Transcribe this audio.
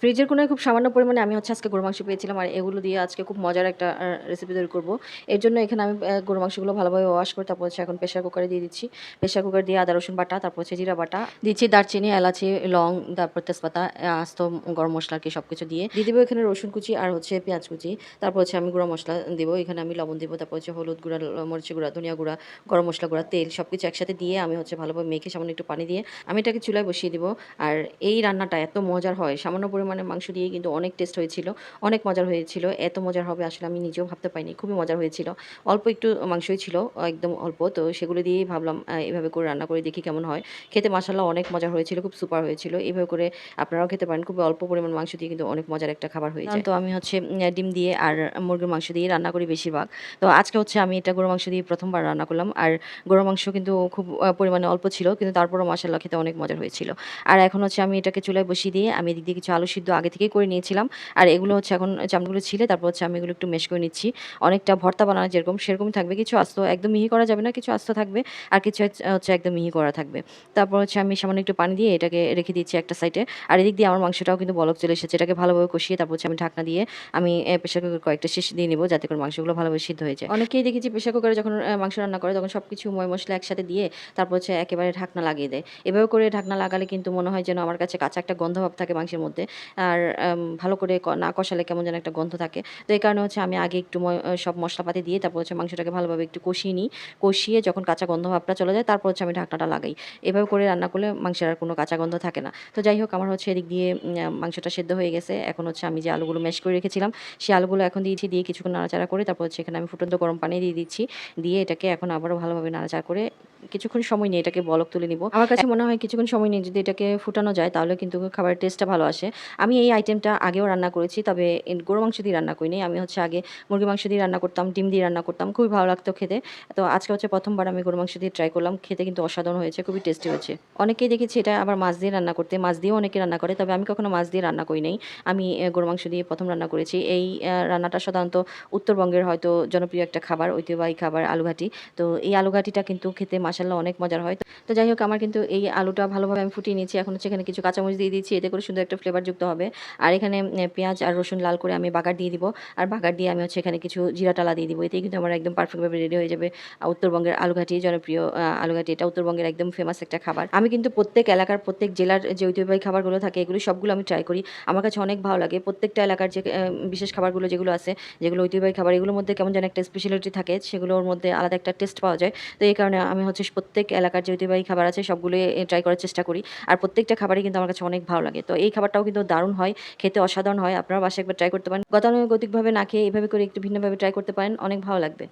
ফ্রিজের কোনায় খুব সামান্য পরিমাণে আমি হচ্ছে আজকে গরু মাংস পেয়েছিলাম আর এগুলো দিয়ে আজকে খুব মজার একটা রেসিপি তৈরি করব। এর জন্য এখানে আমি গরু মাংসগুলো ভালোভাবে ওয়াশ করে তারপর হচ্ছে এখন প্রেশার কুকারে দিয়ে দিচ্ছি। প্রেশার কুকার দিয়ে আদা, রসুন বাটা, তারপর হচ্ছে জিরা বাটা, দিচ্ছি দারচিনি, এলাচি, লং, তারপর তেজপাতা আস্ত গরম মশলা কি সব কিছু দিয়ে। দিয়ে দেবো এখানে রসুন কুচি আর হচ্ছে পেঁয়াজ কুচি। তারপর হচ্ছে আমি গুঁড়ো মশলা দিব, এখানে আমি লবণ দিব, তারপর হচ্ছে হলুদ গুঁড়া মরিচি গুঁড়া, ধনিয়া গুঁড়া, গরম মশলা গুঁড়া, তেল সব কিছু একসাথে দিয়ে আমি হচ্ছে ভালোভাবে মেখে সামান্য একটু পানি দিয়ে আমি এটাকে চুলায় বসিয়ে দিব। আর এই রান্নাটা এত মজার হয়, সামান্য মাংস দিয়ে কিন্তু অনেক টেস্ট হয়েছিল, অনেক মজার হয়েছিল। এত মজার হবে আসলে আমি নিজেও ভাবতে পারিনি, খুবই মজার হয়েছিল। অল্প একটু মাংসই ছিল, একদম অল্প, তো সেগুলো দিয়েই ভাবলাম এভাবে করে রান্না করে দেখি কেমন হয়। খেতে মাসাল্লাহ অনেক মজার হয়েছিল, খুব সুপার হয়েছিল। এইভাবে করে আপনারাও খেতে পারেন খুব অল্প পরিমাণ মাংস দিয়ে কিন্তু অনেক মজার একটা খাবার হয়ে যায় তো আমি হচ্ছে ডিম দিয়ে আর মুরগির মাংস দিয়ে রান্না করি বেশিরভাগ। তো আজকে হচ্ছে আমি এটা গরু মাংস দিয়ে প্রথমবার রান্না করলাম। আর গরু মাংস কিন্তু খুব পরিমাণে অল্প ছিল, কিন্তু তারপরও মাসাল্লাহ খেতে অনেক মজার হয়েছিল। আর এখন হচ্ছে আমি এটাকে চুলায় বসিয়ে দিয়ে আমি এদিক দিয়ে কিছু আলু সিদ্ধ আগে থেকেই করে নিয়েছিলাম। আর এগুলো হচ্ছে এখন চামড়গুলো ছিলে, তারপর হচ্ছে আমি এগুলো একটু মেশ করে নিচ্ছি। অনেকটা ভর্তা বানানো যেরকম, সেরকমই থাকবে। কিছু আস্ত, একদম মিহি করা যাবে না, কিছু আস্ত থাকবে। আর কিছু হচ্ছে- একদম মিহি করা থাকবে। তারপর হচ্ছে আমি সামান্য একটু পানি দিয়ে এটাকে রেখে দিচ্ছি একটা সাইডে আর এদিক দিয়ে আমার মাংসটাও কিন্তু বলক চলে এসেছে। এটাকে ভালোভাবে কষিয়ে তারপর হচ্ছে আমি ঢাকনা দিয়ে আমি প্রেশার কুকার কয়েকটা শেষ দিয়ে নিব যাতে করে মাংসগুলো ভালোভাবে সিদ্ধ হয়ে যায়। অনেকেই দেখেছি প্রেশার কুকারে যখন মাংস রান্না করে তখন সব কিছু ময় মশলা একসাথে দিয়ে তারপর হচ্ছে একেবারে ঢাকনা লাগিয়ে দেয়। এভাবে করে ঢাকনা লাগালে কিন্তু মনে হয় যেন আমার কাছে কাঁচা একটা গন্ধ ভাব থাকে মাংসের মধ্যে। আর ভালো করে না কষালে কেমন যেন একটা গন্ধ থাকে। তো এই কারণে হচ্ছে আমি আগে একটু সব মশলাপাতি দিয়ে তারপর হচ্ছে মাংসটাকে ভালোভাবে একটু কষিয়ে নিই। কষিয়ে যখন কাঁচা গন্ধ ভাবটা চলে যায়, তারপর হচ্ছে আমি ঢাকনাটা লাগাই। এভাবে করে রান্না করলে মাংসের আর কোনো কাঁচা গন্ধ থাকে না। তো যাই হোক, আমার হচ্ছে এদিক দিয়ে মাংসটা সেদ্ধ হয়ে গেছে। এখন হচ্ছে আমি যে আলুগুলো ম্যাশ করে রেখেছিলাম, সেই আলুগুলো এখন দিয়েছি, দিয়ে কিছুক্ষণ নাড়াচাড়া করে তারপর হচ্ছে এখানে আমি ফুটন্ত গরম পানি দিয়ে দিচ্ছি। দিয়ে এটাকে এখন আবারও ভালোভাবে নাড়াচাড়া করে কিছুক্ষণ সময় নিয়ে এটাকে বলক তুলে নিব। আমার কাছে মনে হয় কিছুক্ষণ সময় নিয়ে যদি এটাকে ফুটানো যায় তাহলে কিন্তু খাবারের টেস্টটা ভালো আসে। আমি এই আইটেমটা আগেও রান্না করেছি তবে গরু মাংস দিয়ে রান্না করিনি। আমি হচ্ছে আগে মুরগি মাংস দিয়ে রান্না করতাম ডিম দিয়ে রান্না করতাম খুবই ভালো লাগতো খেতে। তো আজকে হচ্ছে প্রথমবার আমি গরু মাংস দিয়ে ট্রাই করলাম খেতে কিন্তু অসাধারণ হয়েছে খুবই টেস্টি হয়েছে। অনেকেই দেখেছি এটা আবার মাছ দিয়ে রান্না করতে মাছ দিয়েও অনেকে রান্না করে তবে আমি কখনো মাছ দিয়ে রান্না করি নাই। আমি গরু মাংস দিয়ে প্রথম রান্না করেছি। এই রান্নাটা সাধারণত উত্তরবঙ্গের হয়তো জনপ্রিয় একটা খাবার ঐতিহ্যবাহী খাবার আলুঘাটি। তো এই আলুঘাটিটা কিন্তু খেতে মাসাল্লাহ অনেক মজার হয়। তো যাই হোক, আমার কিন্তু এই আলুটা ভালোভাবে আমি ফুটিয়ে নিয়েছি। এখন হচ্ছে এখানে কিছু কাঁচামরিচ দিয়ে দিচ্ছি এতে করে সুন্দর একটা ফ্লেভার যুক্ত হবে। আর এখানে পেঁয়াজ আর রসুন লাল করে আমি বাগার দিয়ে দিব। আর বাগার দিয়ে আমি হচ্ছে এখানে কিছু জিরা টালা দিয়ে দিব। এতেই কিন্তু আমার একদম পারফেক্টভাবে রেডি হয়ে যাবে। উত্তরবঙ্গের আলুঘাটি, জনপ্রিয় আলুঘাটি। এটা উত্তরবঙ্গের একদম ফেমাস একটা খাবার। আমি কিন্তু প্রত্যেক এলাকার, প্রত্যেক জেলার যে ঐতিহ্যবাহী খাবারগুলো থাকে, এগুলো সবগুলো আমি ট্রাই করি। আমার কাছে অনেক ভালো লাগে। প্রত্যেকটা এলাকার যে বিশেষ খাবারগুলো যেগুলো আছে, যেগুলো ঐতিহ্যবাহী খাবার, এগুলোর মধ্যে কেমন যেন একটা স্পেশালিটি থাকে, সেগুলোর মধ্যে আলাদা একটা টেস্ট পাওয়া যায়। তো এই কারণে আমি হচ্ছে প্রত্যেক এলাকার যে ঐতিহ্যবাহী খাবার আছে সবগুলো ট্রাই করার চেষ্টা করি। আর প্রত্যেকটা খাবারই কিন্তু আমার কাছে অনেক ভালো লাগে। তো এই খাবারটাও কিন্তু দারুণ হয়, খেতে অসাধারণ হয় আপনারা বাসায় একবার ট্রাই করতে পারেন। গতানুগতিকভাবে না খেয়ে এইভাবে করে একটু ভিন্নভাবে ট্রাই করতে পারেন, অনেক ভালো লাগবে।